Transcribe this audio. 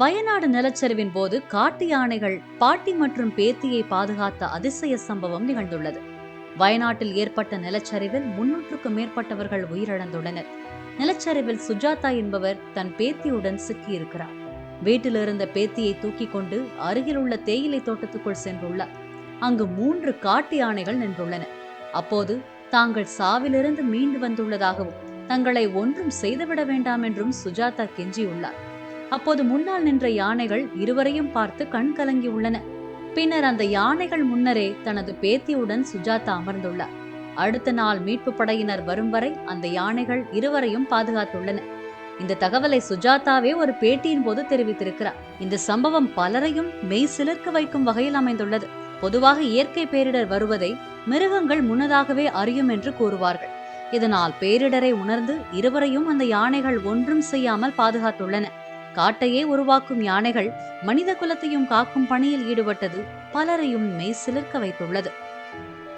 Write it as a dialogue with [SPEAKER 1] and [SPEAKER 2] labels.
[SPEAKER 1] வயநாடு நிலச்சரிவின் போது காட்டு யானைகள் பாட்டி மற்றும் பேத்தியை பாதுகாத்த அதிசய சம்பவம் நிகழ்ந்துள்ளது. வயநாட்டில் ஏற்பட்ட நிலச்சரிவில் முன்னூற்றுக்கும் மேற்பட்டவர்கள் உயிரிழந்துள்ளனர். நிலச்சரிவில் சுஜாதா என்பவர் தன் பேத்தியுடன் சிக்கியிருக்கிறார். வீட்டிலிருந்த பேத்தியை தூக்கி கொண்டு அருகிலுள்ள தேயிலை தோட்டத்துக்குள் சென்றுள்ளார். அங்கு மூன்று காட்டு யானைகள் நின்றுள்ளன. அப்போது தாங்கள் சாவிலிருந்து மீண்டு வந்துள்ளதாகவும் தங்களை ஒன்றும் செய்துவிட வேண்டாம் என்றும் சுஜாதா கெஞ்சியுள்ளார். அப்போது முன்னால் நின்ற யானைகள் இருவரையும் பார்த்து கண் கலங்கி உள்ளன. பின்னர் அந்த யானைகள் முன்னரே தனது பேத்தியுடன் சுஜாதா அமர்ந்துள்ளார். அடுத்த நாள் மீட்பு படையினர் வரும் வரை அந்த யானைகள் இருவரையும் பாதுகாத்துள்ளன. இந்த தகவலை சுஜாதாவே ஒரு பேட்டியின் போது தெரிவித்திருக்கிறார். இந்த சம்பவம் பலரையும் மெய் சிலிர்க்க வைக்கும் வகையில் அமைந்துள்ளது. பொதுவாக இயற்கை பேரிடர் வருவதை மிருகங்கள் முன்னதாகவே அறியும் என்று கூறுவார்கள். இதனால் பேரிடரை உணர்ந்து இருவரையும் அந்த யானைகள் ஒன்றும் செய்யாமல் பாதுகாத்துள்ளன. காட்டையே உருவாக்கும் யானைகள் மனித குலத்தையும் காக்கும் பணியில் ஈடுபட்டது பலரையும் மெய் சிலிர்க்க வைத்துள்ளது.